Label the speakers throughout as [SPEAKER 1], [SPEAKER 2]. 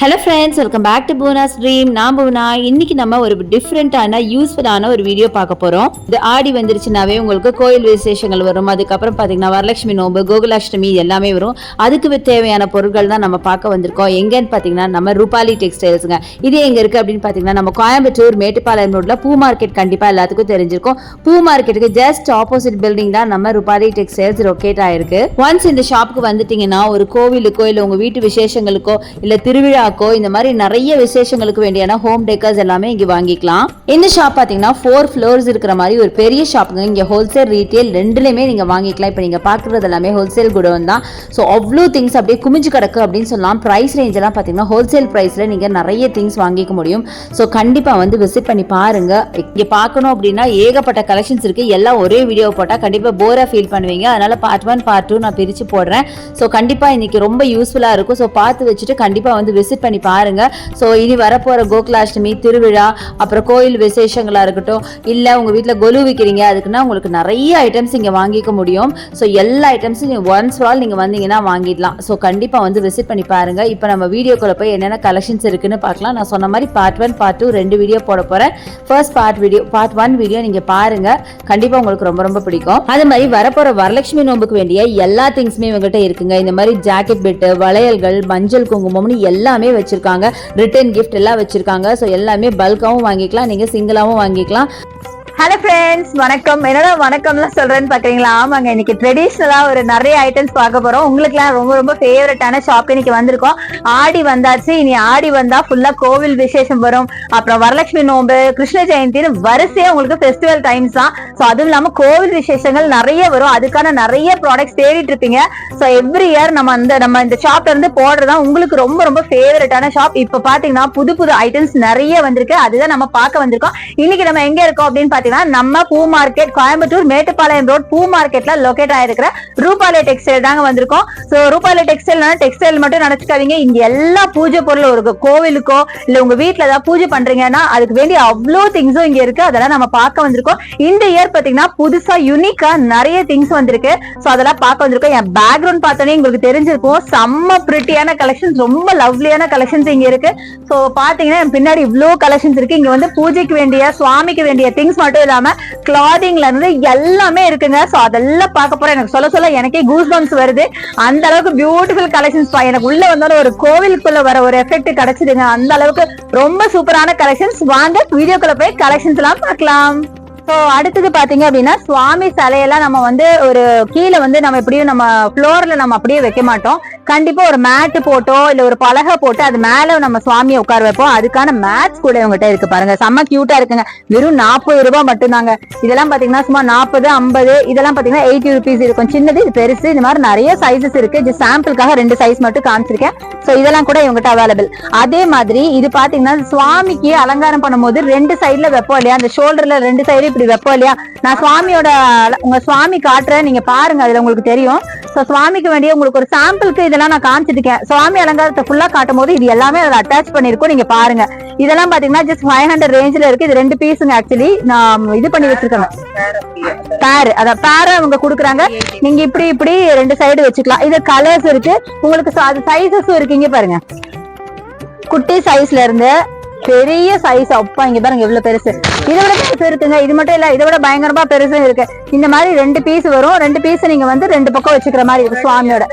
[SPEAKER 1] Hello friends welcome back to Poona stream நான் பூனா. இன்னைக்கு நம்ம ஒரு டிஃப்ரெண்ட்டான யூஸ்ஃபுல்லான ஒரு வீடியோ பார்க்க போகிறோம் இது ஆடி வந்துருச்சுனாவே உங்களுக்கு கோயில் விசேஷங்கள் வரும். அதுக்கப்புறம் பார்த்தீங்கன்னா வரலட்சுமி நோம்பு கோகுலாஷ்டமி எல்லாமே வரும். அதுக்கு தேவையான பொருட்கள் தான் நம்ம பார்க்க வந்திருக்கோம். எங்கேன்னு பார்த்தீங்கன்னா நம்ம ரூபாலி டெக்ஸ்டைல்ஸுங்க இது எங்கே இருக்கு அப்படின்னு பார்த்தீங்கன்னா நம்ம கோயம்புத்தூர் மேட்டுப்பாளையம் ரோட்டில் பூ மார்க்கெட் கண்டிப்பாக எல்லாத்துக்கும் தெரிஞ்சிருக்கும். பூ மார்க்கெட்டுக்கு ஜஸ்ட் ஆப்போசிட் பில்டிங் தான் நம்ம ரூபாலி டெக்ஸ்டைல்ஸ் லொக்கேட் ஆயிருக்கு. ஒன்ஸ் இந்த ஷாப்புக்கு வந்துட்டீங்கன்னா ஒரு கோவிலுக்கோ இல்லை உங்கள் வீட்டு விசேஷங்களுக்கோ இல்லை திருவிழாக்கோ இந்த மாதிரி நிறைய விசேஷங்களுக்கு வேண்டியான ஹோம் டெக்கர்ஸ் எல்லாமே இங்க வாங்கிக்கலாம். இந்த ஷாப் பாத்தீங்கன்னா ஃபோர் ஃப்ளோர்ஸ் இருக்கிற மாதிரி ஒரு பெரிய ஷாப்புங்க இங்க ஹோல்சேல் ரீட்டெயில் ரெண்டுலையுமே நீங்க வாங்கிக்கலாம். இப்போ நீங்க பாக்குறது எல்லாமே ஹோல்சேல் குடோன் தான். ஸோ அவ்வளோ திங்ஸ் அப்படியே குமிஞ்சு கிடக்கு அப்படின்னு சொல்லலாம். ப்ரைஸ் ரேஞ்ச் எல்லாம் பாத்தீங்கன்னா ஹோல்சேல் ப்ரைஸ்ல நீங்க நிறைய திங்ஸ் வாங்கிக்க முடியும். ஸோ கண்டிப்பா வந்து விசிட் பண்ணி பாருங்க. இங்க பார்க்கணும் அப்படின்னா ஏகப்பட்ட கலெக்ஷன்ஸ் இருக்கு. எல்லாம் ஒரே வீடியோ போட்டா கண்டிப்பா போரா ஃபீல் பண்ணுவீங்க. அதனால பார்ட் ஒன் பார்ட் டூ நான் பிரிச்சு போடுறேன். ஸோ கண்டிப்பா இன்னைக்கு ரொம்ப யூஸ்ஃபுல்லா இருக்கும். ஸோ பார்த்து வச்சுட்டு கண்டிப்பா வந்து விசிட் பண்ணி பாருங்க. ஸோ இனி வரப்போற கோகுலாஷ்டமி திருவிழா அப்புறம் கோயில் விசேஷங்களா இருக்கட்டும் இல்ல உங்க வீட்டில் கொலு விற்கிறீங்க அதுக்குன்னா உங்களுக்கு நிறைய ஐட்டம்ஸ் இங்க வாங்கிக்க முடியும். ஸோ எல்லா ஐட்டம்ஸும் நீங்க ஒன்ஸ் ஆல் நீங்க வந்தீங்கன்னா வாங்கிடலாம். ஸோ கண்டிப்பா வந்து விசிட் பண்ணி பாருங்க. இப்போ நம்ம வீடியோக்குள்ள போய் என்னென்ன கலெக்ஷன்ஸ் இருக்குன்னு பார்க்கலாம். நான் சொன்ன மாதிரி பார்ட் ஒன் பார்ட் டூ ரெண்டு வீடியோ போட போறேன். First part video part one video நீங்க பாருங்க. கண்டிப்பா உங்களுக்கு ரொம்ப ரொம்ப பிடிக்கும். அது மாதிரி வரப்போற வரலட்சுமி நோம்புக்கு வேண்டிய எல்லா திங்ஸுமே இவங்ககிட்ட இருக்குங்க. இந்த மாதிரி ஜாக்கெட் பெட்டு வளையல்கள் மஞ்சள் குங்குமம்னு எல்லாமே வச்சிருக்காங்க. ரிட்டர்ன் கிஃப்ட் எல்லாம் வச்சிருக்காங்க. ஸோ எல்லாமே பல்காகவும் வாங்கிக்கலாம். நீங்க சிங்கிளாவும் வாங்கிக்கலாம்.
[SPEAKER 2] ஹலோ ஃப்ரெண்ட்ஸ் வணக்கம். என்னடா வணக்கம்லாம் சொல்றேன்னு பாக்குறீங்களா? ஆமாங்க. இன்னைக்கு ட்ரெடிஷ்னலா ஒரு நிறைய ஐட்டம்ஸ் பார்க்க போறோம். உங்களுக்குலாம் ரொம்ப ரொம்ப ஃபேவரட்டான ஷாப் இன்னைக்கு வந்திருக்கோம். ஆடி வந்தாச்சு. இனி ஆடி வந்தா ஃபுல்லா கோவில் விசேஷம் வரும். அப்புறம் வரலட்சுமி நோம்பு கிருஷ்ண ஜெயந்தின்னு வரிசையா உங்களுக்கு ஃபெஸ்டிவல் டைம்ஸ் தான். ஸோ அதுவும் இல்லாம கோவில் விசேஷங்கள் நிறைய வரும். அதுக்கான நிறைய ப்ராடக்ட்ஸ் தேடிட்டு இருப்பீங்க. ஸோ எவ்ரி இயர் நம்ம அந்த நம்ம இந்த ஷாப்ல இருந்து போடுறதா உங்களுக்கு ரொம்ப ரொம்ப ஃபேவரட்டான ஷாப் இப்ப பாத்தீங்கன்னா புது புது ஐட்டம்ஸ் நிறைய வந்திருக்கு. அதுதான் நம்ம பார்க்க வந்திருக்கோம். இன்னைக்கு நம்ம எங்க இருக்கோம் அப்படின்னு பாத்தீங்கன்னா நம்ம பூ மார்க்கெட் கோயம்புத்தூர் மேட்டுப்பாளையம் ரோட் பூ மார்க்கெட்ல லொகேட் ஆயிருக்கிற ரூபாலே டெக்ஸ்டைல் தாங்க வந்திருக்கோம். சோ ரூபாலே டெக்ஸ்டைல் டெக்ஸ்டைல் மட்டும் நினைச்சுக்காதீங்க. இங்க எல்லா பூஜை பொருளும் இருக்கு. கோவிலுக்கோ இல்ல உங்க வீட்டுல ஏதாவது பூஜை பண்றீங்கன்னா அதுக்கு வேண்டிய அவ்வளோ திங்ஸும் இங்க இருக்கு. அதெல்லாம் நம்ம பார்க்க வந்திருக்கோம். இந்த இயர் பாத்தீங்கன்னா புதுசா யூனிக்கா நிறைய திங்ஸ் வந்திருக்கு. சோ அதெல்லாம் பார்க்க வந்திருக்கோம். என் பேக்ரவுண்ட் பார்த்தோன்னே உங்களுக்கு தெரிஞ்சிருக்கும். செம்ம பிரிட்டியான கலெக்ஷன்ஸ் ரொம்ப லவ்லியான கலெக்ஷன்ஸ் இங்க இருக்கு. சோ பாத்தீங்கன்னா என் பின்னாடி இவ்வளவு கலெக்ஷன்ஸ் இருக்கு. இங்க வந்து பூஜைக்கு வேண்டிய சுவாமிக்கு வேண்டிய திங்ஸ் மட்டும் இல்லாம கிளாதிங்ல இருந்து எல்லாமே இருக்குங்க. சோ அதெல்லாம் பார்க்க போறேன். எனக்கு சொல்ல சொல்ல எனக்கே கூஸ் பம்ஸ் வருது. அந்த அளவுக்கு பியூட்டிஃபுல் கலெக்ஷன்ஸ் எனக்கு உள்ள வந்தாலும் ஒரு கோவிலுக்குள்ள வர ஒரு எஃபெக்ட் கிடைச்சிடுங்க அந்த அளவுக்கு ரொம்ப சூப்பரான கலெக்ஷன்ஸ் வாங்க வீடியோக்குள்ள போய் கலெக்ஷன்ஸ் எல்லாம் பார்க்கலாம். ஸோ அடுத்தது பாத்தீங்க அப்படின்னா சுவாமி சிலையெல்லாம் நம்ம வந்து ஒரு கீழே வந்து நம்ம எப்படியும் நம்ம ஃப்ளோர்ல நம்ம அப்படியே வைக்க மாட்டோம். கண்டிப்பா ஒரு மேட்டு போட்டோ இல்ல ஒரு பலகை போட்டு அது மேல நம்ம சுவாமியை உட்கார வைப்போம். அதுக்கான மேட்ஸ் கூட இவங்ககிட்ட இருக்கு பாருங்க. செம்ம கியூட்டா இருக்குங்க. வெறும் நாற்பது ரூபாய் மட்டும்தாங்க. இதெல்லாம் பாத்தீங்கன்னா சும்மா நாற்பது ஐம்பது இதெல்லாம் பாத்தீங்கன்னா எயிட்டி ருபீஸ் இருக்கும். சின்னது இது பெருசு இந்த மாதிரி நிறைய சைஸஸ் இருக்கு. இது சாம்பிளுக்காக ரெண்டு சைஸ் மட்டும் காமிச்சிருக்கேன். சோ இதெல்லாம் கூட இவங்ககிட்ட அவைலபிள் அதே மாதிரி இது பாத்தீங்கன்னா சுவாமிக்கு அலங்காரம் பண்ணும்போது ரெண்டு சைட்ல வைப்போம் இல்லையா? அந்த ஷோல்டர்ல ரெண்டு சைடு இப்படி வைப்போம் இல்லையா? நான் சுவாமியோட உங்க சுவாமி காட்டுறேன். நீங்க பாருங்க அதுல உங்களுக்கு தெரியும். ஸோ சுவாமிக்கு வேண்டிய உங்களுக்கு ஒரு சாம்பிளுக்கு இதெல்லாம் நான் காமிச்சிருக்கேன் சுவாமி அலங்காரத்தை ஃபுல்லா காட்டும் போது இது எல்லாமே அதில் அட்டாச் பண்ணிருக்கோம் நீங்க பாருங்க. இதெல்லாம் பாத்தீங்கன்னா ஜஸ்ட் ஃபைவ் ஹண்ட்ரட் ரேஞ்சில் இருக்கு. இது ரெண்டு பீஸுங்க ஆக்சுவலி நான் இது பண்ணி வச்சிருக்கேன். பேர் அத பேர அவங்க குடுக்குறாங்க. நீங்க இப்படி இப்படி ரெண்டு சைடு வச்சுக்கலாம். இது கலர்ஸ் இருக்கு. உங்களுக்கு அது சைஸஸும் இருக்கு. இங்க பாருங்க. குட்டி சைஸ்ல இருந்து பெரிய சைஸ் அப்பா இங்க பாருங்க எவ்வளவு பெருசு. இதை விட பெருசு இருக்குங்க. இது மட்டும் இல்ல இதை விட பயங்கரமா பெருசும் இருக்கு. இந்த மாதிரி ரெண்டு பீஸ் வரும். ரெண்டு பீஸ் நீங்க வந்து ரெண்டு பக்கம் வச்சுக்கிற மாதிரி இருக்கு சுவாமியோட.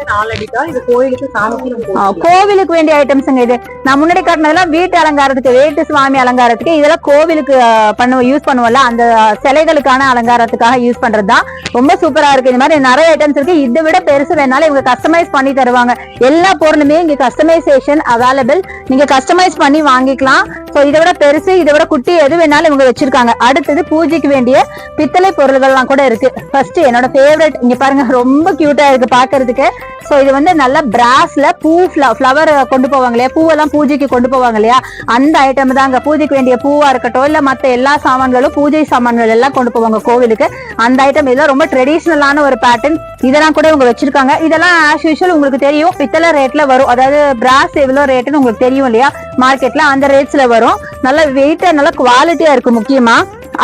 [SPEAKER 2] கோவிலுக்கு வேண்டிய ஐட்டம்ஸ்ங்க இது. நான் முன்னாடி காட்டினதெல்லாம் வீட்டு அலங்காரத்துக்கு வேட்டு சுவாமி அலங்காரத்துக்கு இதெல்லாம் கோவிலுக்கு பண்ணுவோம் யூஸ் பண்ணுவோம்ல அந்த சிலைகளுக்கான அலங்காரத்துக்காக யூஸ் பண்றதுதான். ரொம்ப சூப்பரா இருக்கு. இந்த மாதிரி நிறைய ஐட்டம்ஸ் இருக்கு. இதை விட பெருசு வேணாலும் இவங்க கஸ்டமைஸ் பண்ணி தருவாங்க. எல்லா பொருளுமே இங்க கஸ்டமைசேஷன் அவைலபிள் நீங்க கஸ்டமைஸ் பண்ணி வாங்கிக்கலாம். சோ இதை விட பெருசு இதை விட குட்டி எது வேணாலும் இவங்க வச்சிருக்காங்க. அடுத்தது பூஜைக்கு வேண்டிய பித்தளை பொருள்கள்லாம் கூட இருக்கு. ஃபர்ஸ்ட் என்னோட ஃபேவரட் இங்க பாருங்க ரொம்ப கியூட்டா இருக்கு பாக்குறதுக்கு. ஸோ இது வந்து நல்ல பிராஸ்ல பூ ஃப்ளவர் கொண்டு போவாங்க இல்லையா? பூவெல்லாம் பூஜைக்கு கொண்டு போவாங்க இல்லையா? அந்த ஐட்டம் தாங்க. பூஜைக்கு வேண்டிய பூவா இருக்கட்டும் இல்ல மற்ற எல்லா சாமான்களும் பூஜை சாமான்கள் எல்லாம் கொண்டு போவாங்க கோவிலுக்கு. அந்த ஐட்டம் இதெல்லாம் ரொம்ப ட்ரெடிஷ்னலான ஒரு பேட்டர்ன் இதெல்லாம் கூட இவங்க வச்சிருக்காங்க. இதெல்லாம் ஆஸ் யூஷுவல் உங்களுக்கு தெரியும். பித்தளை ரேட்ல வரும். அதாவது பிராஸ் எவ்வளோ ரேட்டுன்னு உங்களுக்கு தெரியும் இல்லையா? மார்க்கெட்ல அந்த ரேட்ஸ்ல வரும். நல்ல வெயிட்டா நல்ல குவாலிட்டியா இருக்கு முக்கியமா.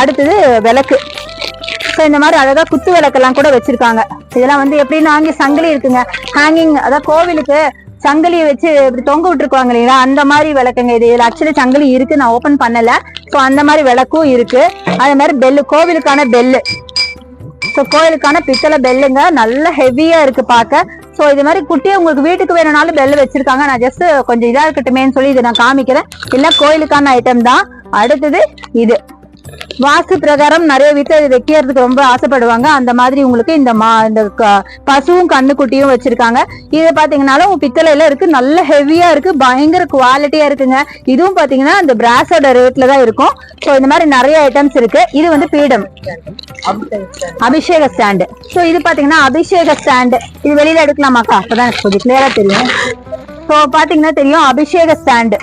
[SPEAKER 2] அடுத்தது விளக்கு. ஸோ இந்த மாதிரி அழகா குத்து விளக்கெல்லாம் கூட வச்சிருக்காங்க. இதெல்லாம் வந்து எப்படின்னா அங்கே சங்கிலி இருக்குங்க. ஹேங்கிங் அதாவது கோவிலுக்கு சங்கிலியை வச்சு இப்படி தொங்க விட்டுருக்குவாங்க இல்லைங்களா? அந்த மாதிரி விளக்குங்க. இது இதில் ஆக்சுவலி சங்கிலி இருக்கு. நான் ஓபன் பண்ணல. ஸோ அந்த மாதிரி விளக்கும் இருக்கு. அதே மாதிரி பெல்லு கோவிலுக்கான பெல்லு ஸோ கோயிலுக்கான பித்தளை பெல்லுங்க நல்ல ஹெவியா இருக்கு பார்க்க. ஸோ இது மாதிரி குட்டியை உங்களுக்கு வீட்டுக்கு வேணும்னாலும் பெல் வச்சிருக்காங்க. நான் ஜஸ்ட் கொஞ்சம் இதா இருக்கட்டுமேன்னு சொல்லி இதை நான் காமிக்கிறேன். இல்ல கோயிலுக்கான ஐட்டம் தான். அடுத்தது இது. வாஸ்து பிரகாரம் நிறைய வீட்டை இது வைக்கிறதுக்கு ரொம்ப ஆசைப்படுவாங்க. அந்த மாதிரி உங்களுக்கு இந்த மா இந்த க- பசுவும் கண்ணுக்குட்டியும் வச்சிருக்காங்க. இது பாத்தீங்கன்னாலும் பித்தளையில இருக்கு. நல்ல ஹெவியா இருக்கு. பயங்கர குவாலிட்டியா இருக்குங்க. இதுவும் பாத்தீங்கன்னா அந்த பிராஸோட ரேட்ல தான் இருக்கும். ஸோ இந்த மாதிரி நிறைய ஐட்டம்ஸ் இருக்கு. இது வந்து பீடம். அபிஷேக ஸ்டாண்டு ஸோ இது பாத்தீங்கன்னா அபிஷேக ஸ்டாண்டு இது வெளியில எடுக்கலாமாக்கா? அப்பதான் எனக்கு கொஞ்சம் கிளியரா தெரியும். ஸோ பாத்தீங்கன்னா தெரியும் அபிஷேக ஸ்டாண்டு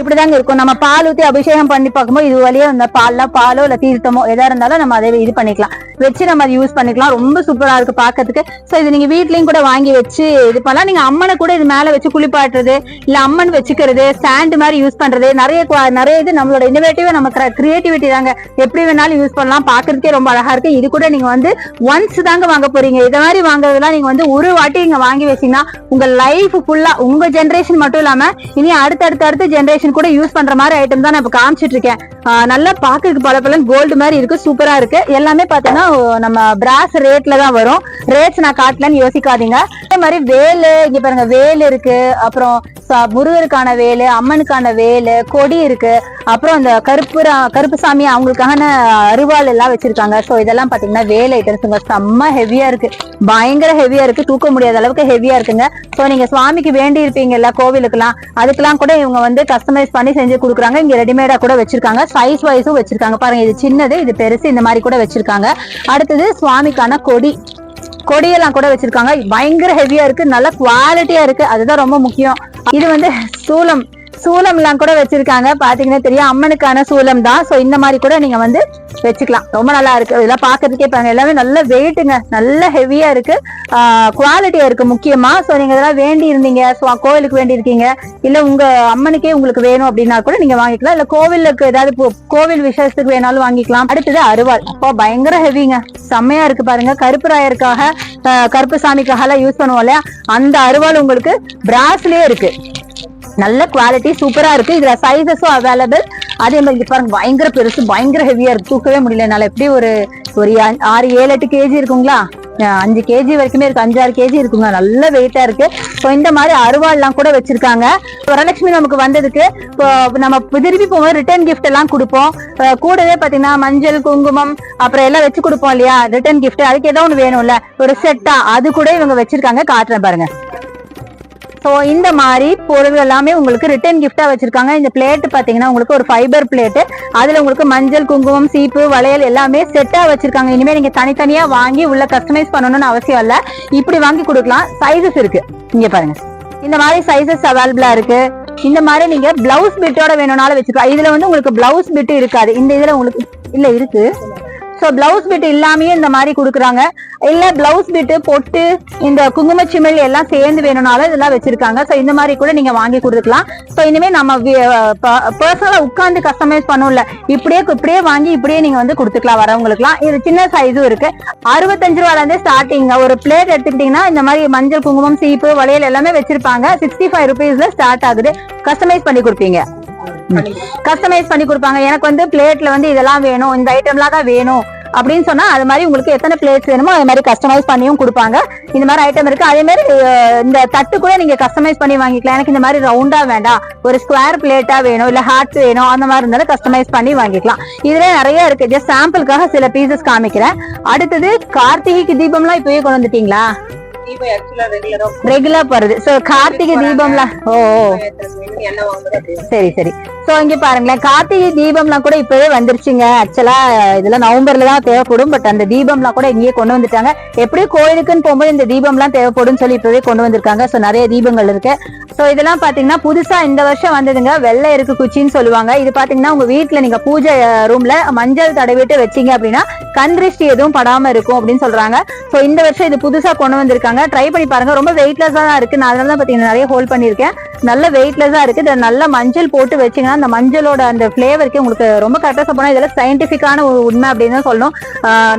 [SPEAKER 2] இப்படிதாங்க இருக்கும். நம்ம பால் ஊத்தி அபிஷேகம் பண்ணி பார்க்கும்போது இது வழியா இந்த பால்லாம் பாலோ இல்ல தீர்த்தமோ எதா இருந்தாலும் நம்ம அதை இது பண்ணிக்கலாம். வச்சு நம்ம அதை யூஸ் பண்ணிக்கலாம். ரொம்ப சூப்பரா இருக்கு பாக்கிறதுக்கு சோ இது நீங்க வீட்லயும் கூட வாங்கி வச்சு இது பண்ணலாம். நீங்க அம்மனை கூட இது மேல வச்சு குளிப்பாட்டுறது இல்ல அம்மன் வச்சுக்கிறது ஸ்டாண்ட் மாதிரி யூஸ் பண்றது நிறைய நிறைய இது நம்மளோட இன்னோவேட்டிவா நம்ம கிரியேட்டிவிட்டி தாங்க. எப்படி வேணாலும் யூஸ் பண்ணலாம். பாக்குறதுக்கே ரொம்ப அழகா இருக்கு. இது கூட நீங்க வந்து ஒன்ஸ் தாங்க வாங்க போறீங்க. இத மாதிரி வாங்குறதுலாம் நீங்க வந்து ஒரு வாட்டி நீங்க வாங்கி வச்சீங்கன்னா உங்க லைஃப் ஃபுல்லா உங்க ஜென்ரேஷன் மட்டும் இல்லாம இனி அடுத்தடுத்த அடுத்த ஜென்ரேஷன் கூட யூஸ் பண்ற மாதிரி ஐட்டம் தான் நான் இப்ப காமிச்சிட்டு இருக்கேன் நல்லா பாக்குறதுக்கு பல பலன் கோல்டு மாதிரி இருக்கு சூப்பரா இருக்கு. எல்லாமே பாத்தீங்கன்னா நம்ம பிராஸ் ரேட்ல தான் வரும். ரேட்ஸ் நான் காட்டலன்னு யோசிக்காதீங்க. அதே மாதிரி வேலு இங்க பாருங்க வேல் இருக்கு. அப்புறம் முருகருக்கான வேலு அம்மனுக்கான வேலு கொடி இருக்கு. அப்புறம் இந்த கருப்பு கருப்பு சாமி அவங்களுக்கான அருவாள் எல்லாம் வச்சிருக்காங்க. சோ இதெல்லாம் பாத்தீங்கன்னா வேல் ஐட்டம்ஸுங்க செம்ம ஹெவியா இருக்கு. பயங்கர ஹெவியா இருக்கு. தூக்க முடியாத அளவுக்கு ஹெவியா இருக்குங்க. சோ நீங்க சுவாமிக்கு வேண்டி இருப்பீங்கல்ல கோவிலுக்குலாம் அதுக்கெல்லாம் கூட இவங்க வந்து கஸ்டமர் கஸ்டமைஸ் பண்ணி செஞ்சு கொடுக்குறாங்க. இங்க ரெடிமேடா கூட வச்சிருக்காங்க. சைஸ் வைஸும் வச்சிருக்காங்க. பாருங்க இது சின்னது இது பெருசு இந்த மாதிரி கூட வச்சிருக்காங்க. அடுத்தது சுவாமிக்கான கொடி. கொடியெல்லாம் கூட வச்சிருக்காங்க. பயங்கர ஹெவியா இருக்கு. நல்ல குவாலிட்டியா இருக்கு. அதுதான் ரொம்ப முக்கியம். இது வந்து சூலம் சூலம் எல்லாம் கூட வச்சிருக்காங்க. பாத்தீங்கன்னா தெரியும் அம்மனுக்கான சூலம் தான் சோ இந்த மாதிரி கூட நீங்க வந்து வச்சுக்கலாம். ரொம்ப நல்லா இருக்கு. இதெல்லாம் பாக்குறதுக்கே பாருங்க. எல்லாமே நல்ல வெயிட்டுங்க நல்ல ஹெவியா இருக்கு. குவாலிட்டியா இருக்கு முக்கியமா. சோ நீங்க இதெல்லாம் வேண்டி இருந்தீங்க. கோவிலுக்கு வேண்டி இருக்கீங்க. இல்ல உங்க அம்மனுக்கே உங்களுக்கு வேணும் அப்படின்னா கூட நீங்க வாங்கிக்கலாம். இல்ல கோவிலுக்கு ஏதாவது கோவில் விசேஷத்துக்கு வேணாலும் வாங்கிக்கலாம். அடுத்தது அருவாள். அப்போ பயங்கர ஹெவிங்க செம்மையா இருக்கு பாருங்க. கருப்பு ராயருக்காக கருப்பு சாமிக்காக எல்லாம் யூஸ் பண்ணுவோம் இல்லையா? அந்த அருவாள் உங்களுக்கு பிராஸ்லயே இருக்கு. நல்ல குவாலிட்டி சூப்பரா இருக்கு. இதுல சைசஸும் அவைலபிள் அதே மாதிரி பாருங்க பயங்கர பெருசு பயங்கர ஹெவியா இருக்கு தூக்கவே முடியல என்னால எப்படி ஒரு ஒரு ஆறு ஏழு எட்டு கேஜி இருக்குங்களா? அஞ்சு கேஜி வரைக்குமே இருக்கு. அஞ்சாறு கேஜி இருக்குங்க நல்ல வெயிட்டா இருக்கு. ஸோ இந்த மாதிரி அருவாள்லாம் கூட வச்சிருக்காங்க. வரலட்சுமி நமக்கு வந்ததுக்கு இப்போ நம்ம திருப்பி போகும்போது ரிட்டர்ன் கிஃப்ட் எல்லாம் கொடுப்போம். கூடவே பாத்தீங்கன்னா மஞ்சள் குங்குமம் அப்புறம் எல்லாம் வச்சு கொடுப்போம் இல்லையா? ரிட்டர்ன் கிஃப்ட் அதுக்கு ஏதோ ஒன்று வேணும்ல. ஒரு செட்டா அது கூட இவங்க வச்சிருக்காங்க. காட்டுறேன் பாருங்க. ஸோ இந்த மாதிரி பொருள் எல்லாமே உங்களுக்கு ரிட்டர்ன் கிஃப்டாக வச்சிருக்காங்க. இந்த பிளேட் பாத்தீங்கன்னா உங்களுக்கு ஒரு ஃபைபர் பிளேட் அதுல உங்களுக்கு மஞ்சள் குங்குமம் சீப்பு வளையல் எல்லாமே செட்டா வச்சிருக்காங்க. இனிமே நீங்க தனித்தனியா வாங்கி உள்ள கஸ்டமைஸ் பண்ணணும்னு அவசியம் இல்ல. இப்படி வாங்கி கொடுக்கலாம். சைஸஸ் இருக்கு. இங்கே பாருங்க. இந்த மாதிரி சைஸஸ் அவைலபிளா இருக்கு. இந்த மாதிரி நீங்க பிளவுஸ் பிட்டோட வேணும்னாலும் வச்சுக்கலாம். இதுல வந்து உங்களுக்கு பிளவுஸ் பிட்டு இருக்காது. இந்த இதுல உங்களுக்கு இல்ல இருக்கு. சோ பிளவுஸ் பிட் இல்லாமயே இந்த மாதிரி கொடுக்குறாங்க. இல்ல பிளவுஸ் பிட்டு பொட்டு இந்த குங்குமச்சிமிழ் எல்லாம் சேர்ந்து வேணும்னாலும் இதெல்லாம் வச்சிருக்காங்க. சோ இந்த மாதிரி கூட நீங்க வாங்கி கொடுத்துக்கலாம். சோ இனிமே நம்ம பர்சனலா உட்கார்ந்து கஸ்டமைஸ் பண்ணும்ல. இப்படியே இப்படியே வாங்கி இப்படியே நீங்க வந்து கொடுத்துக்கலாம் வரவங்களுக்குலாம். இது சின்ன சைஸும் இருக்கு. அறுபத்தஞ்சு ரூபால இருந்து ஸ்டார்டிங் ஒரு பிளேட் எடுத்துக்கிட்டீங்கன்னா இந்த மாதிரி மஞ்சள் குங்குமம் சீப்பு வளையல் எல்லாமே வச்சிருப்பாங்க. சிக்ஸ்டி ஃபைவ் ருபீஸ்ல ஸ்டார்ட் ஆகுது. கஸ்டமைஸ் பண்ணி கொடுப்பீங்க. கஸ்டமைஸ் பண்ணி கொடுப்பாங்க. எனக்கு வந்து பிளேட்ல வந்து இதெல்லாம் வேணும். இந்த ஐட்டம்லாம் தான் வேணும். அப்படின்னு சொன்னா அது மாதிரி உங்களுக்கு எத்தனை பிளேட்ஸ் வேணுமோ அது மாதிரி கஸ்டமைஸ் பண்ணியும் கொடுப்பாங்க. இந்த மாதிரி ஐட்டம் இருக்கு. அதே மாதிரி இந்த தட்டு கூட நீங்க கஸ்டமைஸ் பண்ணி வாங்கிக்கலாம். எனக்கு இந்த மாதிரி ரவுண்டா வேண்டாம். ஒரு ஸ்கொயர் பிளேட்டா வேணும் இல்ல ஹார்ட் வேணும் அந்த மாதிரி இருந்தாலும் கஸ்டமைஸ் பண்ணி வாங்கிக்கலாம். இதுல நிறைய இருக்கு. ஜஸ்ட் சாம்பிளுக்காக சில பீசஸ் காமிக்கிறேன். அடுத்தது கார்த்திகைக்கு தீபம்லாம் இப்பயே கொண்டு வந்துட்டீங்களா?
[SPEAKER 3] ரெகுலரா
[SPEAKER 2] போறது. சோ கார்த்திகை தீபம்லாம் ஓ. சரி சரி. சோ இங்க பாருங்களேன். கார்த்திகை தீபம்லாம் கூட இப்பவே வந்துருச்சுங்க. ஆக்சுவலா இதெல்லாம் நவம்பர்ல தான் தேவைப்படும். பட் அந்த தீபம்லாம் கூட இங்கேயே கொண்டு வந்துட்டாங்க. எப்படியும் கோயிலுக்குன்னு போகும்போது இந்த தீபம்லாம் தேவைப்படும் சொல்லி இப்பவே கொண்டு வந்திருக்காங்க. சோ நிறைய தீபங்கள் இருக்கு. சோ இதெல்லாம் பாத்தீங்கன்னா புதுசா இந்த வருஷம் வந்ததுங்க. வெள்ளை இருக்கு குச்சின்னு சொல்லுவாங்க. இது பாத்தீங்கன்னா உங்க வீட்ல நீங்க பூஜை ரூம்ல மஞ்சள் தடவிட்டு வச்சீங்க அப்படின்னா கண் திருஷ்டி எதுவும் படாம இருக்கும் அப்படின்னு சொல்றாங்க. சோ இந்த வருஷம் இது புதுசா கொண்டு வந்திருக்காங்க. வச்சிருக்காங்க ட்ரை பண்ணி பாருங்க. ரொம்ப வெயிட்லெஸ்ஸா தான் இருக்கு. நான் அதனால தான் பாத்தீங்கன்னா நிறைய ஹோல்ட் பண்ணிருக்கேன் நல்ல வெயிட்லெஸ்ஸா இருக்கு. இதை நல்ல மஞ்சள் போட்டு வச்சீங்கன்னா அந்த மஞ்சளோட அந்த ஃபிளேவருக்கு உங்களுக்கு ரொம்ப கரெக்டா சொல்லணும் இதெல்லாம் சயின்டிபிக்கான ஒரு உண்மை அப்படின்னு தான் சொல்லணும்.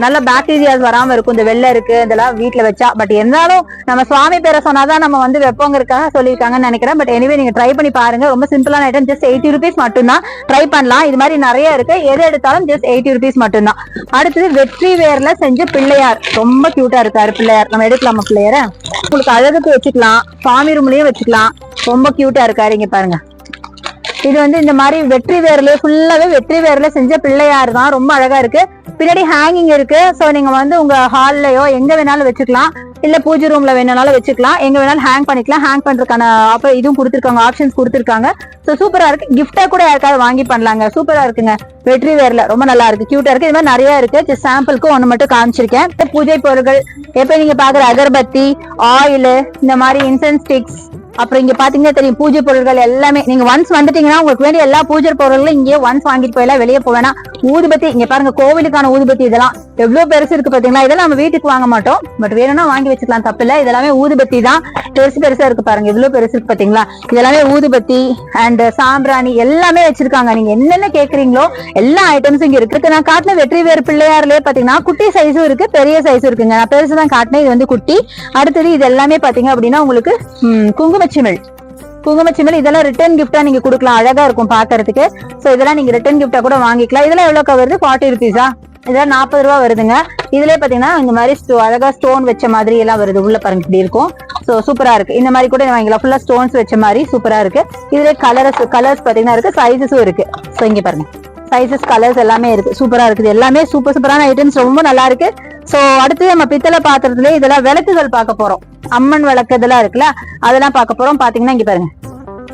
[SPEAKER 2] நல்ல பாக்டீரியாஸ் வராம இருக்கும். இந்த வெள்ளை இருக்கு இதெல்லாம் வீட்டில் வச்சா. பட் இருந்தாலும் நம்ம சுவாமி பேரை சொன்னாதான் நம்ம வந்து வைப்போங்கிறதுக்காக சொல்லியிருக்காங்கன்னு நினைக்கிறேன். பட் எனிவே நீங்க ட்ரை பண்ணி பாருங்க. ரொம்ப சிம்பிளான ஐட்டம் ஜஸ்ட் எயிட்டி ருபீஸ் மட்டும்தான். ட்ரை பண்ணலாம். இது மாதிரி நிறைய இருக்கு. எது எடுத்தாலும் ஜஸ்ட் எயிட்டி ருபீஸ் மட்டும்தான். அடுத்தது வெற்றி வேர்ல செஞ்ச பிள்ளையார். ரொம்ப கியூட்டா இருக்காரு பிள்ளையார். நம்ம எடுக்கலாமா பிள்ளையார்? உங்களுக்கு அழகுக்கு வச்சுக்கலாம். சாமி ரூம்லயும் வச்சுக்கலாம். ரொம்ப கியூட்டா இருக்காரு இங்க பாருங்க. இது வந்து இந்த மாதிரி வெற்றி வேர்ல ஃபுல்லாவே வெற்றி வேர்ல செஞ்ச பிள்ளையார் தான். ரொம்ப அழகா இருக்கு. பின்னாடி ஹேங்கிங் இருக்கு. சோ நீங்க வந்து உங்க ஹால்லயோ எங்க வேணாலும் வச்சுக்கலாம். இல்ல பூஜை ரூம்ல வேணாலும் வச்சுக்கலாம். எங்க வேணாலும் ஹேங் பண்ணிக்கலாம். ஹேங் பண்றதுக்கான அப்ப இதுவும் கொடுத்துருக்காங்க. ஆப்ஷன்ஸ் கொடுத்துருக்காங்க. சோ சூப்பரா இருக்கு. கிஃப்டா கூட யாருக்காவது வாங்கி பண்ணலாங்க. சூப்பரா இருக்குங்க. வெற்றி வேர்ல ரொம்ப நல்லா இருக்கு. கியூட்டா இருக்கு. இது மாதிரி நிறைய இருக்கு. ஜஸ்ட் சாம்பிளுக்கு ஒண்ணு மட்டும் காமிச்சிருக்கேன். பூஜை பொருட்கள் எப்ப நீங்க பாக்குற அகர்பத்தி ஆயில் இந்த மாதிரி இன்சென்ஸ் ஸ்டிக்ஸ் அப்புறம் இங்க பாத்தீங்கன்னா தெரியும் பூஜை பொருட்கள் எல்லாமே. நீங்க ஒன்ஸ் வந்துட்டீங்கன்னா உங்களுக்கு வேண்டிய எல்லா பூஜை பொருட்களும் இங்கே ஒன்ஸ் வாங்கிட்டு போயிடலாம் வெளியே போவேனா ஊதுபத்தி இங்க பாருங்க கோவிலுக்கான ஊதுபத்தி இதெல்லாம். எவ்வளவு பெருசு இருக்கு பாத்தீங்களா? இதெல்லாம் நம்ம வீட்டுக்கு வாங்க மாட்டோம். பட் வேணும்னா வாங்கி வச்சுக்கலாம் தப்பு இல்ல. இதெல்லாமே ஊதுபத்தி தான். பெருசு பெருசா இருக்கு பாருங்க இவ்வளவு பெருசு இருக்கு பாத்தீங்களா? இதெல்லாமே ஊதுபத்தி அண்ட் சாம்பிராணி எல்லாமே வச்சிருக்காங்க. நீங்க என்னென்ன கேக்குறீங்களோ எல்லா ஐட்டம்ஸும் இங்க இருக்கு. நான் காட்டின வெற்றி வேறு பிள்ளையார்லயே பாத்தீங்கன்னா குட்டி சைஸும் இருக்கு பெரிய சைஸும் இருக்குங்க. நான் பெருசு தான் காட்டினேன். இது வந்து குட்டி. அடுத்தது இது எல்லாமே பாத்தீங்க அப்படின்னா உங்களுக்கு குங்கும குங்குமச்சிமிழ் குங்குமச்சிமிழ் இதெல்லாம் ரிட்டர்ன் கிஃப்டா நீங்க கொடுக்கலாம். அழகா இருக்கும் பாக்குறதுக்கு சோ இதெல்லாம் நீங்க ரிட்டர்ன் கிஃப்டா கூட வாங்கிக்கலாம். இதெல்லாம் எவ்வளவு வருது? ஃபார்ட்டி ருபீஸா இதெல்லாம் நாற்பது ரூபா வருதுங்க. இதுல பாத்தீங்கன்னா இந்த மாதிரி அழகா ஸ்டோன் வச்ச மாதிரி எல்லாம் வருது. உள்ள பாருங்க இப்படி இருக்கும். சோ சூப்பரா இருக்கு. இந்த மாதிரி கூட வாங்கிக்கலாம். ஃபுல்லா ஸ்டோன்ஸ் வச்ச மாதிரி சூப்பரா இருக்கு. இதுல கலர்ஸ் கலர்ஸ் பாத்தீங்கன்னா இருக்கு. சைஸஸும் இருக்கு. சோ இங்க பாருங்க. சைஸஸ் கலர்ஸ் எல்லாமே இருக்கு. சூப்பரா இருக்குது. எல்லாமே சூப்பர் சூப்பரான ஐட்டம்ஸ் ரொம்ப நல்லா இருக்கு. சோ அடுத்து நம்ம பித்தளை பாத்திரத்துல இதெல்லாம் விளக்குகள் பார்க்க போறோம். அம்மன் விளக்கு இதெல்லாம் இருக்குல்ல அதெல்லாம் பார்க்க போறோம். பாத்தீங்கன்னா இங்க பாருங்க.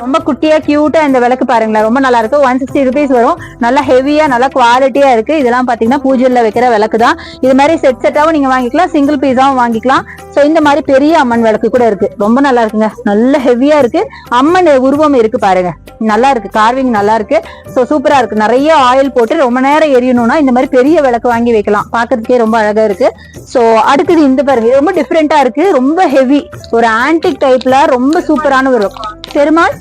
[SPEAKER 2] ரொம்ப குட்டியா கியூட்டா இந்த விளக்கு பாருங்களேன். ரொம்ப நல்லா இருக்கு. ஒன் சிக்ஸ்டி ருபீஸ் வரும். நல்லா ஹெவியா நல்லா குவாலிட்டியா இருக்கு. இதெல்லாம் பாத்தீங்கன்னா பூஜைல வைக்கிற விளக்கு தான். இது மாதிரி செட் செட்டாவும் நீங்க வாங்கிக்கலாம். சிங்கிள் பீஸாவும் வாங்கிக்கலாம். சோ இந்த மாதிரி பெரிய அம்மன் விளக்கு கூட இருக்கு. ரொம்ப நல்லா இருக்குங்க. நல்ல ஹெவியா இருக்கு. அம்மன் உருவம் இருக்கு பாருங்க. நல்லா இருக்கு. கார்விங் நல்லா இருக்கு. சோ சூப்பரா இருக்கு. நிறைய ஆயில் போட்டு ரொம்ப நேரம் எரியணும்னா இந்த மாதிரி பெரிய விளக்கு வாங்கி வைக்கலாம். பாக்குறதுக்கே ரொம்ப அழகா இருக்கு. சோ அடுத்தது இந்த பாருங்க. இது ரொம்ப டிஃப்ரெண்டா இருக்கு. ரொம்ப ஹெவி ஒரு ஆன்டிக் டைப்ல ரொம்ப சூப்பரான ஒரு பெருமாள்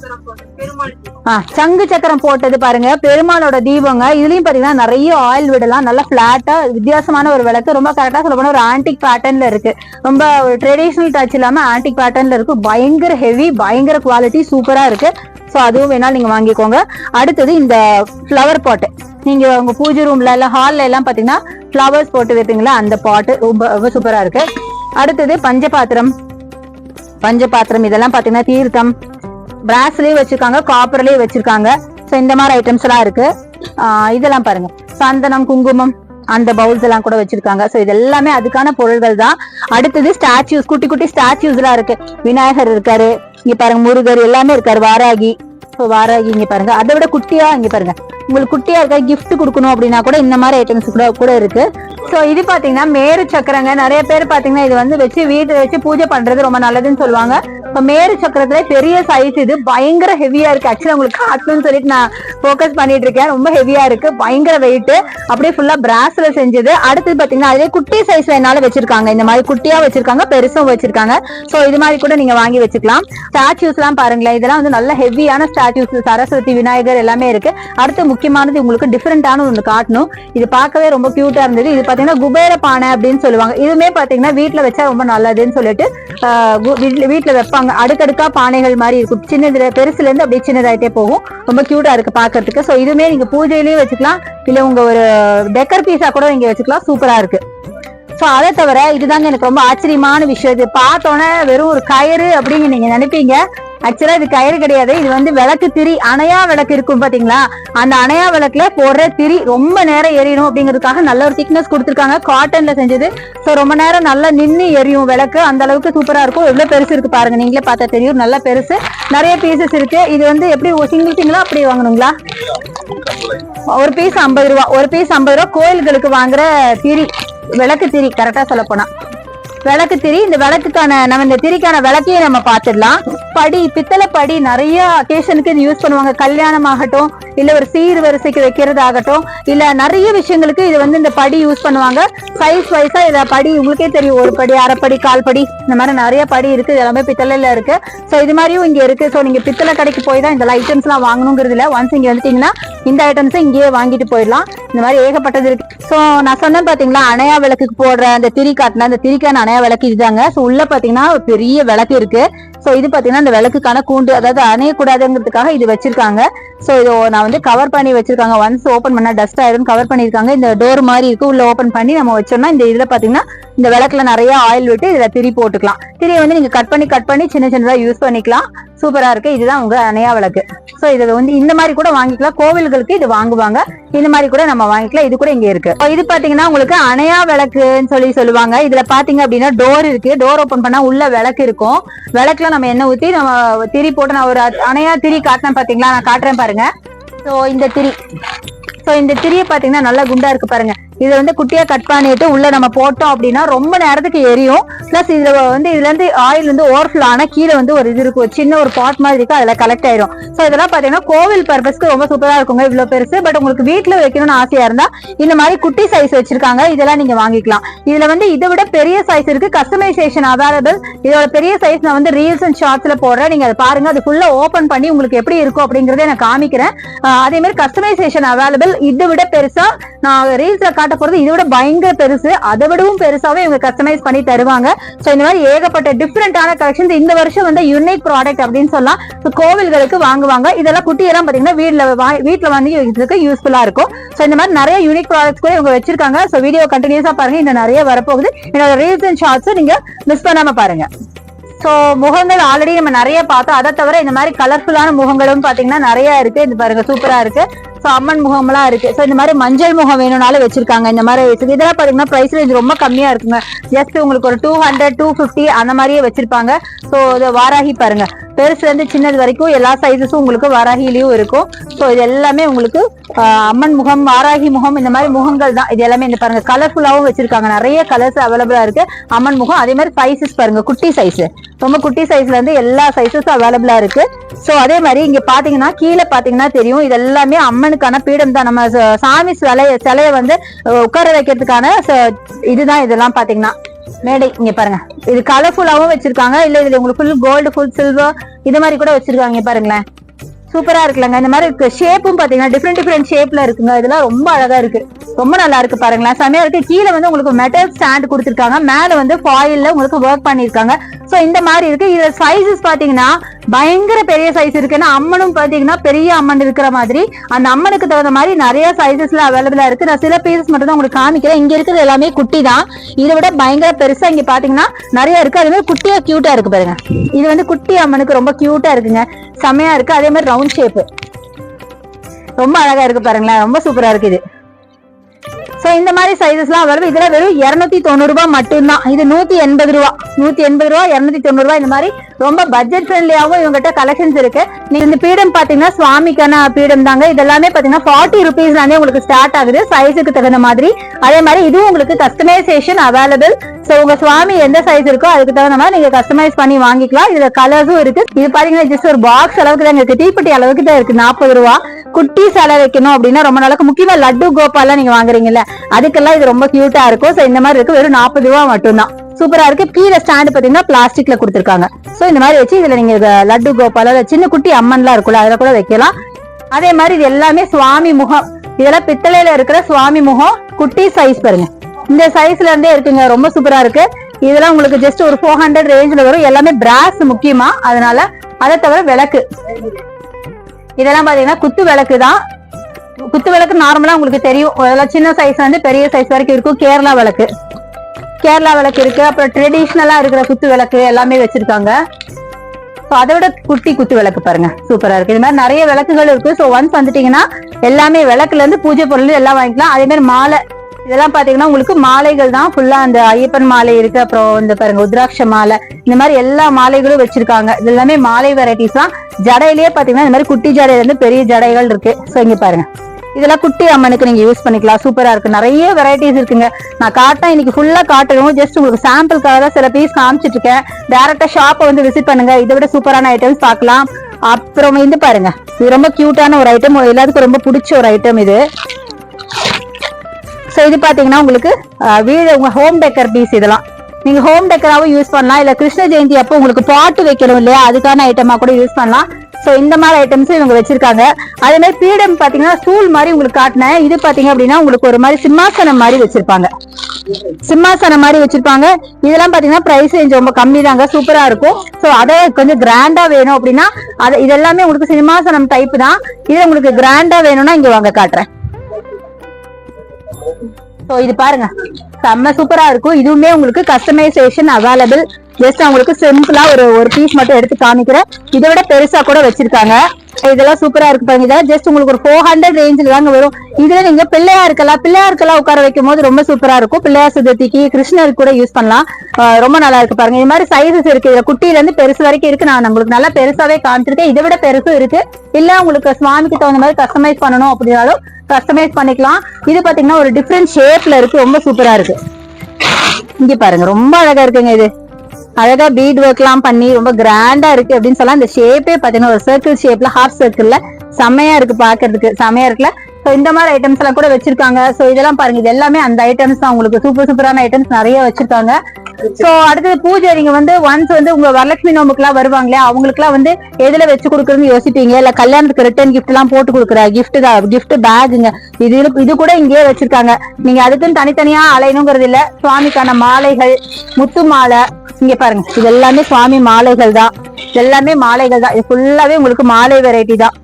[SPEAKER 2] சங்கு சக்கரம் போட்டது பாருங்க. பெருமாளோட தீபங்க. இதுலயும் பாத்தீங்கன்னா நிறைய ஆயில் விடலாம் நல்லா பிளாட்டா வித்தியாசமான ஒரு விளக்கு. ரொம்ப கரெக்டா சொல்ல போனா ஒரு ஆன்டிக் பேட்டர்ன்ல இருக்கு. ரொம்ப ஒரு ட்ரெடிஷனல் டச் இல்லாம ஆன்டிக் பேட்டர்ன்ல இருக்கு. பயங்கர ஹெவி பயங்கர குவாலிட்டி சூப்பரா இருக்கு. சோ அதுவும் வேணாலும் நீங்க வாங்கிக்கோங்க. அடுத்தது இந்த ஃப்ளவர் பாட் நீங்க உங்க பூஜை ரூம்ல இல்ல ஹால்ல எல்லாம் பாத்தீங்கன்னா ஃப்ளவர்ஸ் போட்டு வைப்பீங்களா? அந்த பாட்டு ரொம்ப ரொம்ப சூப்பரா இருக்கு. அடுத்தது பஞ்சபாத்திரம். பஞ்சபாத்திரம் இதெல்லாம் பாத்தீங்கன்னா தீர்த்தம். பிராஸ்லயும் வச்சிருக்காங்க காப்பர்லயும் வச்சிருக்காங்க. ஸோ இந்த மாதிரி ஐட்டம்ஸ் எல்லாம் இருக்கு. இதெல்லாம் பாருங்க. சந்தனம் குங்குமம் அந்த பவுல்ஸ் எல்லாம் கூட வச்சிருக்காங்க. சோ இது எல்லாமே அதுக்கான பொருள்கள் தான். அடுத்தது ஸ்டாச்சூஸ் குட்டி குட்டி ஸ்டாச்சூஸ் எல்லாம் இருக்கு. விநாயகர் இருக்காரு. இங்க பாருங்க முருகர் எல்லாமே இருக்காரு. வாராகி. ஸோ வாராகி இங்க பாருங்க. அதை விட குட்டியா இங்க பாருங்க. உங்களுக்கு குட்டியா இருக்க கிஃப்ட் கொடுக்கணும் அப்படின்னா கூட இந்த மாதிரி ஐட்டம்ஸ் கூட கூட இருக்கு. ஸோ இது பாத்தீங்கன்னா மேரு சக்கரங்க. நிறைய பேர் பாத்தீங்கன்னா இது வந்து வச்சு வீட்டுல வச்சு பூஜை பண்றது ரொம்ப நல்லதுன்னு சொல்லுவாங்க. இப்போ மேரு சக்கரத்துல பெரிய சைஸ் இது பயங்கர ஹெவியா இருக்கு. ஆக்சுவலா உங்களுக்கு காட்டணும்னு சொல்லிட்டு நான் ஃபோக்கஸ் பண்ணிட்டு இருக்கேன். ரொம்ப ஹெவியா இருக்கு. பயங்கர வெயிட் அப்படியே ஃபுல்லா பிராஸ்ல செஞ்சது. அடுத்தது பாத்தீங்கன்னா அதே குட்டி சைஸ் என்னால வச்சிருக்காங்க. இந்த மாதிரி குட்டியா வச்சிருக்காங்க பெருசும் வச்சிருக்காங்க. சோ இது மாதிரி கூட நீங்க வாங்கி வச்சுக்கலாம். ஸ்டாச்சூஸ் எல்லாம் பாருங்களேன். இதெல்லாம் வந்து நல்ல ஹெவியான ஸ்டாச்சூஸ் சரஸ்வதி விநாயகர் எல்லாமே இருக்கு. அடுத்து முக்கியமானது உங்களுக்கு டிஃபரெண்டான ஒன்று காட்டணும். இது பார்க்கவே ரொம்ப கியூட்டா இருந்தது. இது பாத்தீங்கன்னா குபேர பானை அப்படின்னு சொல்லுவாங்க. இதுவுமே பாத்தீங்கன்னா வீட்டுல வச்சா ரொம்ப நல்லதுன்னு சொல்லிட்டு வீட்டுல வைப்பாங்க. அடுக்கடுக்கா பானைகள் மாதிரி இருக்கும். சின்னதுல பெருசுல இருந்து அப்படியே சின்னதாயிட்டே போகும். ரொம்ப கியூட்டா இருக்கு பாக்குறதுக்கு சோ இதுவுமே நீங்க பூஜையிலயும் வச்சுக்கலாம். இல்ல உங்க ஒரு டெக்கர் பீஸா கூட நீங்க வச்சுக்கலாம். சூப்பரா இருக்கு. சோ அதை தவிர இதுதாங்க எனக்கு ரொம்ப ஆச்சரியமான விஷயம். இது பார்த்தோன்னே வெறும் ஒரு கயிறு அப்படின்னு நீங்க நினைப்பீங்க. ஆக்சுவலா இது கயிறு கிடையாது. இது வந்து விளக்கு திரி அணையா விளக்கு இருக்கும் பாத்தீங்களா? அந்த அணையா விளக்குல போடுற திரி ரொம்ப நேரம் எரியணும் அப்படிங்கிறதுக்காக நல்ல ஒரு திக்னஸ் கொடுத்துருக்காங்க. காட்டன்ல செஞ்சது. ஸோ ரொம்ப நேரம் நல்லா நின்று எரியும் விளக்கு. அந்த அளவுக்கு சூப்பரா இருக்கும். எவ்வளவு பெருசு இருக்கு பாருங்க. நீங்களே பார்த்தா தெரியும். நல்லா பெருசு. நிறைய பீசஸ் இருக்கு. இது வந்து எப்படி சிங்கிள் சிங்கிளா அப்படி வாங்கணுங்களா? ஒரு பீஸ் ஐம்பது ரூபா. ஒரு பீஸ் ஐம்பது ரூபா கோயில்களுக்கு வாங்குற திரி விளக்கு திரி. கரெக்டா சொல்ல போனா. விளக்கு திரி இந்த விளக்குக்கான நம்ம இந்த திரிக்கான விளக்கையும் நம்ம பார்த்துடலாம். படி பித்தளை படி நிறைய அக்கேஷனுக்கு இது யூஸ் பண்ணுவாங்க. கல்யாணம் ஆகட்டும் இல்ல ஒரு சீர் வரிசைக்கு வைக்கிறது ஆகட்டும் இல்ல நிறைய விஷயங்களுக்கு இது வந்து இந்த படி யூஸ் பண்ணுவாங்க. சைஸ் வைஸா இத படி உங்களுக்கே தெரியும் ஒரு படி அரைப்படி கால் படி இந்த மாதிரி நிறைய படி இருக்கு. எல்லாமே பித்தளையில இருக்கு. சோ இது மாதிரியும் இங்க இருக்கு. சோ நீங்க பித்தளை கடைக்கு போய் தான் இந்த ஐட்டம்ஸ் எல்லாம் வாங்கணுங்கிறது இல்ல. ஒன்ஸ் இங்க வந்துட்டீங்கன்னா இந்த ஐட்டம்ஸ் இங்கேயே வாங்கிட்டு போயிடலாம். இந்த மாதிரி ஏகப்பட்டது இருக்கு. சோ நான் சொன்னேன் பாத்தீங்களா அணையா விளக்குக்கு போடுற அந்த திரி காட்டின அந்த திரிக்கான அணையா விளக்கு இதுதாங்க. சோ உள்ள பாத்தீங்கன்னா ஒரு பெரிய விளக்கு இருக்கு. சோ இது பாத்தீங்கன்னா இந்த விளக்குக்கான கூண்டு அதாவது அணையக்கூடாதுங்கிறதுக்காக இது வச்சிருக்காங்க. ஸோ இது நான் வந்து கவர் பண்ணி வச்சிருக்காங்க. ஒன்ஸ் ஓபன் பண்ணா டஸ்ட் ஆயிரும் கவர் பண்ணிருக்காங்க இந்த டோர் மாதிரி இருக்கு. உள்ள ஓபன் பண்ணி நம்ம வச்சோம்னா இந்த இதுல பாத்தீங்கன்னா இந்த விளக்குல நிறைய ஆயில் விட்டு இதுல திரி போட்டுக்கலாம். திரியை வந்து நீங்க கட் பண்ணி கட் பண்ணி சின்ன சின்னதா யூஸ் பண்ணிக்கலாம். சூப்பரா இருக்கு. இதுதான் உங்க அணையா விளக்கு. ஸோ இது வந்து இந்த மாதிரி கூட வாங்கிக்கலாம். கோவில்களுக்கு இது வாங்குவாங்க. இந்த மாதிரி கூட நம்ம வாங்கிக்கலாம். இது கூட இங்க இருக்கு. இப்போ இது பாத்தீங்கன்னா உங்களுக்கு அணையா விளக்குன்னு சொல்லி சொல்லுவாங்க. இதுல பாத்தீங்க அப்படின்னா டோர் இருக்கு. டோர் ஓபன் பண்ணா உள்ள விளக்கு இருக்கும். விளக்குல நம்ம எண்ணெய் ஊத்தி நம்ம திரி போட்டு நான் ஒரு அணையா திரி காட்டினேன் பாத்தீங்களா? நான் காட்டுறேன் பாருங்க. சோ இந்த திரி சோ இந்த திரியை பாத்தீங்கன்னா நல்லா குண்டா இருக்கு பாருங்க. இதை வந்து குட்டியா கட் பண்ணிட்டு உள்ள நம்ம போட்டோம் அப்படின்னா ரொம்ப நேரத்துக்கு எரியும். பிளஸ் இதுல வந்து இதுல இருந்து ஆயில் வந்து ஓவர்ஃப்ளோ ஆனா கீழே வந்து ஒரு இது இருக்கும். சின்ன ஒரு பாட் மாதிரி இருக்கு அதுல கலெக்ட் ஆயிரும். சோ இதெல்லாம் பாத்தீங்கன்னா கோவில் பர்பஸ்க்கு ரொம்ப சூப்பரா இருக்குங்க இவ்வளவு பெருசு. பட் உங்களுக்கு வீட்டுல வைக்கணும்னு ஆசையா இருந்தா இந்த மாதிரி குட்டி சைஸ் வச்சிருக்காங்க. இதெல்லாம் நீங்க வாங்கிக்கலாம். இதுல வந்து இதை விட பெரிய சைஸ் இருக்கு. கஸ்டமைசேஷன் அவைலபிள் இதோட பெரிய சைஸ் நான் வந்து ரீல்ஸ் அண்ட் ஷார்ட்ஸ்ல போடுறேன். நீங்க அதை பாருங்க. அது ஃபுல்லா ஓபன் பண்ணி உங்களுக்கு எப்படி இருக்கும் அப்படிங்கறத நான் காமிக்கிறேன். அதே மாதிரி கஸ்டமைசேஷன் அவைலபிள் இதை விட பெருசா நான் ரீல்ஸ்ல காட்ட போறது இதை விட பயங்கர பெருசு. அதை விடவும் பெருசாவே இவங்க கஸ்டமைஸ் பண்ணி தருவாங்க. சோ இந்த மாதிரி ஏகப்பட்ட டிஃப்ரெண்டான கலெக்ஷன்ஸ் இந்த வருஷம் வந்து யூனிக் ப்ராடக்ட் அப்படின்னு சொல்லலாம். So, கோவில்களுக்கு வாங்குவாங்க. இதெல்லாம் குட்டி எல்லாம் பாத்தீங்கன்னா வீட்ல வா- வீட்ல வாங்கி வைக்கிறதுக்கு யூஸ்ஃபுல்லா இருக்கும். சோ இந்த மாதிரி நிறைய யூனிக் ப்ராடக்ட்ஸ் கூட இவங்க வச்சிருக்காங்க. சோ வீடியோ கண்டினியூஸா பாருங்க. இன்னும் நிறைய வரப்போகுது. என்னோட ரீல்ஸ் அண்ட் ஷார்ட்ஸ் நீங்க மிஸ் பண்ணாம பாருங்க. சோ முகங்கள் ஆல்ரெடி நம்ம நிறைய பார்த்தோம். அதை தவிர இந்த மாதிரி கலர்ஃபுல்லான முகங்களும் பாத்தீங்கன்னா நிறைய இருக்கு. இது பாருங்க சூப்பரா இருக்கு. சோ அம்மன் முகம்லாம் இருக்கு. ஸோ இந்த மாதிரி மஞ்சள் முகம் வேணும்னாலும் வச்சிருக்காங்க. இந்த மாதிரி வச்சிருக்கு. இதெல்லாம் பாத்தீங்கன்னா பிரைஸ் ரேஞ்ச் ரொம்ப கம்மியா இருக்குங்க. ஜஸ்ட் உங்களுக்கு ஒரு டூ ஹண்ட்ரட் டூ ஃபிஃப்டி அந்த மாதிரியே வச்சிருப்பாங்க. சோ இது வாராகி பாருங்க. பெருசுலேருந்து சின்னது வரைக்கும் எல்லா சைஸஸும் உங்களுக்கு வாராகிலயும் இருக்கும். ஸோ இது எல்லாமே உங்களுக்கு அம்மன் முகம் வாராகி முகம் இந்த மாதிரி முகங்கள் தான். இது எல்லாமே இந்த பாருங்க கலர்ஃபுல்லாகவும் வச்சிருக்காங்க. நிறைய கலர்ஸ் அவைலபிளாக இருக்கு. அம்மன் முகம் அதே மாதிரி சைஸஸ் பாருங்க குட்டி சைஸ் ரொம்ப குட்டி சைஸ்ல இருந்து எல்லா சைஸஸும் அவைலபிளா இருக்கு. ஸோ அதே மாதிரி இங்க பாத்தீங்கன்னா கீழே பாத்தீங்கன்னா தெரியும். இது எல்லாமே அம்மனுக்கான பீடம் தான். நம்ம சாமி சிலைய சிலையை வந்து உட்கார வைக்கிறதுக்கான ச- இதுதான் இதெல்லாம் பாத்தீங்கன்னா. மேடை இங்க பாருங்க. இது கலர்ஃபுல்லாவும் வச்சிருக்காங்க. இல்ல இதுல உங்களுக்கு ஃபுல் கோல்டு ஃபுல் சில்வர் இது மாதிரி கூட வச்சிருக்காங்க. பாருங்களேன். சூப்பரா இருக்குல்லங்க. இந்த மாதிரி இருக்கு. ஷேப்பும் பாத்தீங்கன்னா டிஃப்ரெண்ட் டிஃப்ரெண்ட் ஷேப்ல இருக்குங்க. இதெல்லாம் ரொம்ப அழகா இருக்கு. ரொம்ப நல்லா இருக்கு பாருங்களேன். செமையா இருக்கு. கீழே வந்து உங்களுக்கு மெட்டல் ஸ்டாண்ட் கொடுத்துருக்காங்க. மேல வந்து ஃபாயில்ல உங்களுக்கு ஒர்க் பண்ணிருக்காங்க சோ இந்த மாதிரி இருக்கு. இதுல சைஸஸ் பாத்தீங்கன்னா பயங்கர பெரிய சைஸ் இருக்கு ஏன்னா அம்மனும் பாத்தீங்கன்னா பெரிய அம்மன் இருக்கிற மாதிரி அந்த அம்மனுக்கு தகுந்த மாதிரி நிறைய சைசஸ்ல அவைலபிளா இருக்கு. நான் சில பீசஸ் மட்டும் தான் உங்களுக்கு காமிக்கிறேன். இங்க இருக்கிறது எல்லாமே குட்டி தான். இதை விட பயங்கர பெருசா இங்க பாத்தீங்கன்னா நிறைய இருக்கு. அதே மாதிரி குட்டியா கியூட்டா இருக்கு பாருங்க. இது வந்து குட்டி அம்மனுக்கு ரொம்ப கியூட்டா இருக்குங்க. செமையா இருக்கு. அதே மாதிரி ரவுண்ட் ஷேப் ரொம்ப அழகா இருக்கு பாருங்களேன். ரொம்ப சூப்பரா இருக்கு இது. சோ இந்த மாதிரி சைஸஸ்லாம் வரும் இதில் வெறும் இரநூத்தி தொண்ணூறுரூபா மட்டும்தான். இது நூத்தி எண்பது ரூபா நூத்தி எண்பது ரூபா இருநூத்தி தொண்ணூறுரூவா இந்த மாதிரி ரொம்ப பட்ஜெட் ஃப்ரெண்ட்லியாகவும் இவங்ககிட்ட கலெக்ஷன்ஸ் இருக்கு. நீங்க இந்த பீடம் பாத்தீங்கன்னா சுவாமிக்கான பீடம் தாங்க. இதெல்லாமே பாத்தீங்கன்னா ஃபார்ட்டி ருபீஸ்ல இருந்தே உங்களுக்கு ஸ்டார்ட் ஆகுது. சைஸுக்கு தகுந்த மாதிரி. அதே மாதிரி இதுவும் உங்களுக்கு கஸ்டமைசேஷன் அவைலபிள் சோ உங்க சுவாமி எந்த சைஸ் இருக்கோ அதுக்கு தகுந்த மாதிரி நீங்க கஸ்டமைஸ் பண்ணி வாங்கிக்கலாம். இதுல கலர்ஸும் இருக்கு. இது பாத்தீங்கன்னா ஜஸ்ட் ஒரு பாக்ஸ் அளவுக்கு தான் இருக்கு. தீப்பெட்டி அளவுக்கு தான் இருக்கு. நாற்பது ரூபா. குட்டி சிலை வைக்கணும் அப்படின்னா ரொம்ப நாளுக்கு முக்கியமா லட்டு கோபாலாம் நீங்க வாங்குறீங்கல்ல அதுக்கெல்லாம் இது ரொம்ப கியூட்டா இருக்கும். சோ இந்த மாதிரி இருக்கு. வெறும் நாற்பது ரூபா மட்டும்தான். சூப்பரா இருக்கு. கீழே ஸ்டாண்ட் பாத்தீங்கன்னா பிளாஸ்டிக்ல கொடுத்துருக்காங்க. சோ இந்த மாதிரி வச்சு இதுல நீங்க லட்டு கோபால சின்ன குட்டி அம்மன்லாம் இருக்குல்ல அதுல கூட வைக்கலாம். அதே மாதிரி இது எல்லாமே சுவாமி முகம். இதெல்லாம் பித்தளையில இருக்கிற சுவாமி முகம் குட்டி சைஸ் பாருங்க. இந்த சைஸ்ல இருந்தே இருக்குங்க. ரொம்ப சூப்பரா இருக்கு. இதெல்லாம் உங்களுக்கு ஜஸ்ட் ஒரு ஃபோர் ஹண்ட்ரட் ரேஞ்ச்ல வரும். எல்லாமே பிராஸ் முக்கியமா. அதனால அதை தவிர விளக்கு. இதெல்லாம் பாத்தீங்கன்னா குத்து விளக்கு தான். குத்து விளக்கு நார்மலா உங்களுக்கு தெரியும். அதெல்லாம் சின்ன சைஸ் வந்து பெரிய சைஸ் வரைக்கும் இருக்கும். கேரளா விளக்கு. கேரளா விளக்கு இருக்கு. அப்புறம் ட்ரெடிஷ்னலா இருக்கிற குத்து விளக்கு எல்லாமே வச்சிருக்காங்க. ஸோ அதை விட குட்டி குத்து விளக்கு பாருங்க. சூப்பரா இருக்கு. இது மாதிரி நிறைய விளக்குகள் இருக்கு. ஸோ ஒன்ஸ் வந்துட்டீங்கன்னா எல்லாமே விளக்குல இருந்து பூஜை பொருள் எல்லாம் வாங்கிக்கலாம். அதே மாதிரி மாலை இதெல்லாம் பாத்தீங்கன்னா உங்களுக்கு மாலைகள் தான். ஃபுல்லா அந்த ஐயப்பன் மாலை இருக்கு. அப்புறம் இந்த பாருங்க உத்ராட்ச மாலை இந்த மாதிரி எல்லா மாலைகளும் வச்சிருக்காங்க. இது எல்லாமே மாலை வெரைட்டிஸ் தான். ஜடையிலேயே பாத்தீங்கன்னா இந்த மாதிரி குட்டி ஜடையில இருந்து பெரிய ஜடைகள் இருக்கு. ஸோ இங்க பாருங்க. இதெல்லாம் குட்டி அம்மனுக்கு நீங்க யூஸ் பண்ணிக்கலாம். சூப்பரா இருக்கு. நிறைய வெரைட்டிஸ் இருக்குங்க. நான் காட்டேன் இன்னைக்கு ஃபுல்லா காட்டணும் ஜஸ்ட் உங்களுக்கு சாம்பிளுக்காக தான் சில பீஸ் காமிச்சிட்டு இருக்கேன். டேரக்டா ஷாப்பை வந்து விசிட் பண்ணுங்க. இதை விட சூப்பரான ஐட்டம்ஸ் பார்க்கலாம். அப்புறம் இது பாருங்க. இது ரொம்ப கியூட்டான ஒரு ஐட்டம் எல்லாத்துக்கும் ரொம்ப பிடிச்ச ஒரு ஐட்டம் இது. ஸோ இது பாத்தீங்கன்னா உங்களுக்கு வீடு உங்க ஹோம் டெக்கர் பீஸ் இதெல்லாம். நீங்க ஹோம் டெக்கராவும் யூஸ் பண்ணலாம். இல்ல கிருஷ்ண ஜெயந்தி அப்போ உங்களுக்கு பாட்டு வைக்கணும் இல்லையா? அதுக்கான ஐட்டமா கூட யூஸ் பண்ணலாம். ஸோ இந்த மாதிரி ஐட்டம்ஸ் இவங்க வச்சிருக்காங்க. அதே மாதிரி பீடம் பாத்தீங்கன்னா ஸ்டூல் மாதிரி உங்களுக்கு காட்டினேன். இது பாத்தீங்க அப்படின்னா உங்களுக்கு ஒரு மாதிரி சிம்மாசனம் மாதிரி வச்சிருப்பாங்க. சிம்மாசனம் மாதிரி வச்சிருப்பாங்க. இதெல்லாம் பாத்தீங்கன்னா பிரைஸ் ரேஞ்ச் ரொம்ப கம்மி தாங்க சூப்பரா இருக்கும். ஸோ அதை கொஞ்சம் கிராண்டா வேணும் அப்படின்னா அது இதெல்லாமே உங்களுக்கு சிம்மாசனம் டைப் தான். இது உங்களுக்கு கிராண்டா வேணும்னா இங்க வாங்க காட்டுறேன். ஸோ இது பாருங்க. செம்ம சூப்பரா இருக்கும். இதுவுமே உங்களுக்கு கஸ்டமைசேஷன் அவைலபிள் ஜஸ்ட் உங்களுக்கு சிம்பிளா ஒரு ஒரு பீஸ் மட்டும் எடுத்து காமிக்கிறேன். இதை விட பெருசா கூட வச்சிருக்காங்க. இதெல்லாம் சூப்பரா இருக்கு பாருங்க. இதெல்லாம் ஜஸ்ட் உங்களுக்கு ஒரு ஃபோர் ஹண்ட்ரட் ரேஞ்சில் தாங்க வரும். இதுல நீங்க பிள்ளையாருக்கெல்லாம் பிள்ளையாருக்கெல்லாம் உட்கார வைக்கும் போது ரொம்ப சூப்பரா இருக்கும். பிள்ளையார் சதுர்த்திக்கு கிருஷ்ணருக்கு கூட யூஸ் பண்ணலாம். ரொம்ப நல்லா இருக்கு பாருங்க. இது மாதிரி சைஸஸ் இருக்கு. இதுல குட்டியில இருந்து பெருசு வரைக்கும் இருக்கு. நான் உங்களுக்கு நல்லா பெருசாவே காமிச்சிருக்கேன். இதை விட பெருசும் இருக்கு. இல்ல உங்களுக்கு சுவாமிக்கு தகுந்த மாதிரி கஸ்டமைஸ் பண்ணணும் அப்படின்னாலும் கஸ்டமைஸ் பண்ணிக்கலாம். இது பாத்தீங்கன்னா ஒரு டிஃப்ரெண்ட் ஷேப்ல இருக்கு. ரொம்ப சூப்பரா இருக்கு. இங்க பாருங்க ரொம்ப அழகா இருக்குங்க இது. அழகா பீட் ஒர்க் எல்லாம் பண்ணி ரொம்ப கிராண்டா இருக்கு அப்படின்னு சொல்லலாம் இந்த ஷேப்பே பாத்தீங்கன்னா ஒரு சர்க்கிள் ஷேப்ல ஹாஃப் சர்க்கிள்ல செம்மையா இருக்கு பாக்குறதுக்கு. செம்மையா இருக்குல்ல? சோ இந்த மாதிரி ஐட்டம்ஸ் எல்லாம் கூட வச்சிருக்காங்க. ஸோ இதெல்லாம் பாருங்க. இது எல்லாமே அந்த ஐட்டம்ஸ் தான். உங்களுக்கு சூப்பர் சூப்பரான ஐட்டம்ஸ் நிறைய வச்சிருக்காங்க. சோ அடுத்தது பூஜை. நீங்க வந்து ஒன்ஸ் வந்து உங்க வரலட்சுமி நோம்புக்குலாம் வருவாங்களே அவங்களுக்குலாம் வந்து எதுல வச்சு கொடுக்குறதுன்னு யோசிப்பீங்க? இல்ல கல்யாணத்துக்கு ரிட்டர்ன் கிஃப்ட் எல்லாம் போட்டு கொடுக்குற கிஃப்ட் தான் கிஃப்ட் பேக்குங்க இது இது கூட இங்கேயே வச்சிருக்காங்க. நீங்க அதுக்குன்னு தனித்தனியா அலையணுங்கிறது இல்ல. சுவாமிக்கான மாலைகள் முத்து மாலை இங்க பாருங்க. இது எல்லாமே சுவாமி மாலைகள் தான். எல்லாமே மாலைகள் தான். இது ஃபுல்லாவே உங்களுக்கு மாலை வெரைட்டி தான்.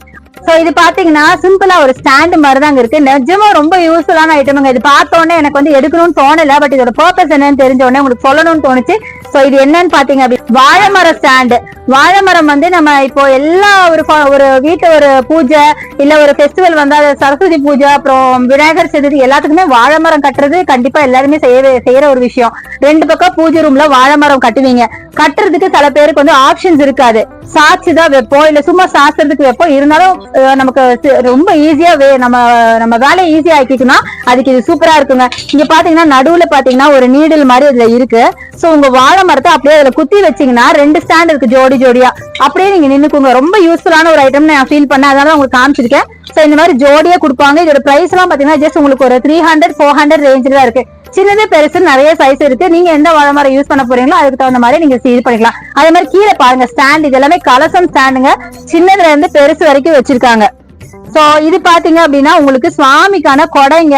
[SPEAKER 2] சோ இது பாத்தீங்கன்னா சிம்பிளா ஒரு ஸ்டாண்ட் மாதிரி தாங்க இருக்கு. நிஜமா ரொம்ப யூஸ்ஃபுல்லான ஐட்டமுங்க இது பார்த்தோன்னே உடனே எனக்கு வந்து எடுக்கணும்னு தோணல பட் இதோட பர்பஸ் என்னன்னு தெரிஞ்ச உடனே உங்களுக்கு சொல்லணும்னு தோணுச்சு. சோ இது என்னன்னு பாத்தீங்க அப்படி வாழை மரம் ஸ்டாண்டு வாழை மரம் வந்து நம்ம இப்போ எல்லா ஒரு ஒரு வீட்டு ஒரு பூஜை இல்ல ஒரு ஃபெஸ்டிவல் வந்தா அது சரஸ்வதி பூஜை அப்புறம் விநாயகர் சதுர்த்தி எல்லாத்துக்குமே வாழை மரம் கட்டுறது கண்டிப்பா எல்லாருமே செய்ய செய்யற ஒரு விஷயம். ரெண்டு பக்கம் பூஜை ரூம்ல வாழை மரம் கட்டுவீங்க. கட்டுறதுக்கு சில பேருக்கு வந்து ஆப்ஷன்ஸ் இருக்காது. சாட்சி தான் வைப்போம் இல்ல சும்மா சாத்துறதுக்கு வைப்போம். இருந்தாலும் நமக்கு ரொம்ப ஈஸியா நம்ம நம்ம வேலையை ஈஸியா ஆக்கிக்கணும் அதுக்கு இது சூப்பரா இருக்குங்க. இங்க பாத்தீங்கன்னா நடுவுல பாத்தீங்கன்னா ஒரு நீடில் மாதிரி இதுல இருக்கு. சோ உங்க வாழை மரத்தை அப்படியே அதுல குத்தி வச்சீங்கன்னா ரெண்டு ஸ்டாண்ட் இருக்கு ஜோடி ஜோடியா. அப்படியே நீங்க நின்னுக்குங்க. ரொம்ப யூஸ்ஃபுல்லான ஒரு ஐட்டம் நான் ஃபீல் பண்ணேன். அதனால உங்களுக்கு காமிச்சிருக்கேன். சோ இந்த மாதிரி ஜோடியா கொடுப்பாங்க. இதோட பிரைஸ் எல்லாம் பாத்தீங்கன்னா ஜஸ்ட் உங்களுக்கு ஒரு த்ரீ ஹண்ட்ரட் ஃபோர் ஹண்ட்ரட் ரேஞ்சில் தான் இருக்கு. சின்னது பெருசு நிறைய சைஸ் இருக்கு. நீங்க எந்த வாழை மரம் யூஸ் பண்ண போறீங்களோ அதுக்கு தகுந்த மாதிரி நீங்க இது பண்ணிக்கலாம். அதே மாதிரி கீழே பாருங்க ஸ்டாண்ட் இது எல்லாமே கலசம் ஸ்டாண்டுங்க சின்னதுல இருந்து பெருசு வரைக்கும் வச்சிருக்காங்க. இப்போ இது பாத்தீங்க அப்படின்னா உங்களுக்கு சுவாமிக்கான கொடைங்க.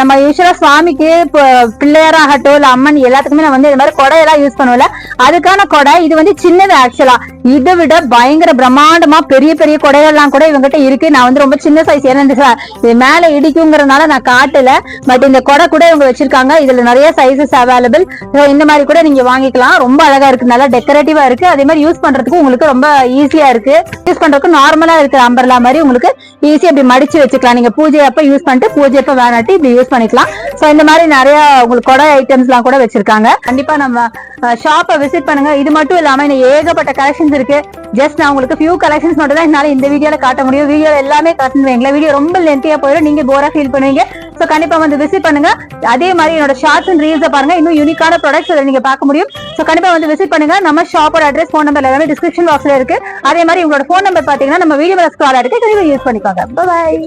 [SPEAKER 2] நம்ம யூஸ்வலா சுவாமிக்கு இப்போ பிள்ளையாராகட்டும் இல்ல அம்மன் எல்லாத்துக்குமே நான் வந்து இந்த மாதிரி கொடையெல்லாம் யூஸ் பண்ணுவோம்ல அதுக்கான கொடை இது வந்து சின்னது ஆக்சுவலா இதை விட பயங்கர பிரம்மாண்டமா பெரிய பெரிய கொடைகள்லாம் கூட இவங்ககிட்ட இருக்கு. நான் வந்து ரொம்ப சின்ன சைஸ் ஏன்னா இது மேல இடிக்குங்கிறதுனால நான் காட்டல. பட் இந்த கொடை கூட இவங்க வச்சிருக்காங்க. இதுல நிறைய சைசஸ் அவைலபிள் இந்த மாதிரி கூட நீங்க வாங்கிக்கலாம். ரொம்ப அழகா இருக்கு. நல்லா டெக்கரேட்டிவா இருக்கு. அதே மாதிரி யூஸ் பண்றதுக்கு உங்களுக்கு ரொம்ப ஈஸியா இருக்கு. யூஸ் பண்றதுக்கு நார்மலா இருக்கு அம்பர்லா மாதிரி உங்களுக்கு ஈஸியா இப்படி மடிச்சு வச்சுக்கலாம். நீங்க பூஜை அப்ப யூஸ் பண்ணிட்டு பூஜை அப்ப வேணாட்டி இப்படி யூஸ் பண்ணிக்கலாம். சோ இந்த மாதிரி நிறைய உங்களுக்கு கொடை ஐட்டம்ஸ் எல்லாம் கூட வச்சிருக்காங்க. கண்டிப்பா நம்ம ஷாப்பை விசிட் பண்ணுங்க. இது மட்டும் இல்லாம இன்னும் ஏகப்பட்ட கலெக்ஷன்ஸ் இருக்கு. ஜஸ்ட் நான் உங்களுக்கு ஃபியூ கலெக்ஷன்ஸ் மட்டும் தான் என்னால இந்த வீடியோல காட்ட முடியும். வீடியோ எல்லாமே காட்டுவீங்களா வீடியோ ரொம்ப லென்த்தியா போயிடும். நீங்க போரா ஃபீல் பண்ணுவீங்க. சோ கண்டிப்பா வந்து விசிட் பண்ணுங்க. அதே மாதிரி என்னோட ஷார்ட்ஸ் அண்ட் ரீல்ஸ் பாருங்க. இன்னும் யூனிக்கான ப்ராடக்ட்ஸ் நீங்க பார்க்க முடியும். சோ கண்டிப்பா வந்து விசிட் பண்ணுங்க. நம்ம ஷாப்போட அட்ரஸ் ஃபோன் நம்பர் எல்லாமே டிஸ்கிரிப்ஷன் பாக்ஸ்ல இருக்கு. அதே மாதிரி உங்களோட ஃபோன் நம்பர் பாத்தீங்கன்னா நம்ம வீடியோ ஸ்காலா இருக்கு. கண்டிப்பா யூஸ் பண்ணிக்கோங்க. பாய்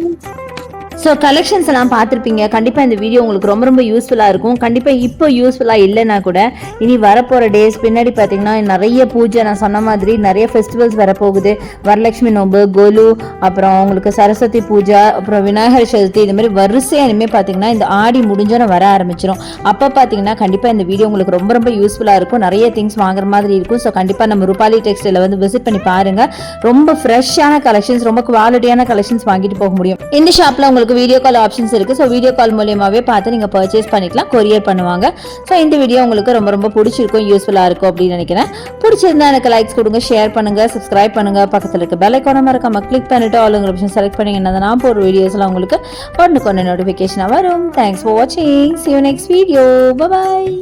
[SPEAKER 1] ஸோ கலெக்ஷன்ஸ் எல்லாம் பார்த்துருப்பீங்க. கண்டிப்பாக இந்த வீடியோ உங்களுக்கு ரொம்ப ரொம்ப யூஸ்ஃபுல்லாக இருக்கும். கண்டிப்பாக இப்போ யூஸ்ஃபுல்லாக இல்லைன்னா கூட இனி வரப்போகிற டேஸ் பின்னாடி பார்த்தீங்கன்னா நிறைய பூஜை நான் சொன்ன மாதிரி நிறைய ஃபெஸ்டிவல்ஸ் வரப்போகுது. வரலட்சுமி நோம்பு கோலு அப்புறம் உங்களுக்கு சரஸ்வதி பூஜை அப்புறம் விநாயகர் சதுர்த்தி இது மாதிரி வரிசையாக இனிமேல் பார்த்தீங்கன்னா இந்த ஆடி முடிஞ்சோன்னு வர ஆரம்பிச்சிடும் அப்போ பார்த்தீங்கன்னா கண்டிப்பாக இந்த வீடியோ உங்களுக்கு ரொம்ப ரொம்ப யூஸ்ஃபுல்லாக இருக்கும். நிறைய திங்ஸ் வாங்குற மாதிரி இருக்கும். ஸோ கண்டிப்பாக நம்ம ரூபாலி டெக்ஸ்டைல வந்து விசிட் பண்ணி பாருங்க. ரொம்ப ஃப்ரெஷ்ஷான கலெக்ஷன்ஸ் ரொம்ப குவாலிட்டியான கலெக்ஷன்ஸ் வாங்கிட்டு போக முடியும். இந்த ஷாப்பில் உங்களுக்கு வீடியோ கால் ஆப்ஷன்ஸ் இருக்குது ஸோ வீடியோ கால் மூலியமாகவே பார்த்து நீங்கள் பர்ச்சேஸ் பண்ணிக்கலாம். கொரியர் பண்ணுவாங்க. ஸோ இந்த வீடியோ உங்களுக்கு ரொம்ப ரொம்ப பிடிச்சிருக்கும் யூஸ்ஃபுல்லாக இருக்கும் அப்படின்னு நினைக்கிறேன். பிடிச்சிருந்தா எனக்கு லைக்ஸ் கொடுங்க ஷேர் பண்ணுங்கள் சப்ஸ்கிரைப் பண்ணுங்கள் பக்கத்தில் இருக்க பெல் ஐக்கான மறக்காம கிளிக் பண்ணிவிட்டு ஆளுங்க ஆப்ஷன் செலக்ட் பண்ணிங்கன்னா நான் போகிற வீடியோஸ்லாம் உங்களுக்கு ஒன்று கொண்டு நோட்டிஃபிகேஷனாக வரும். தேங்க்ஸ் ஃபார் வாட்சிங் see you next video bye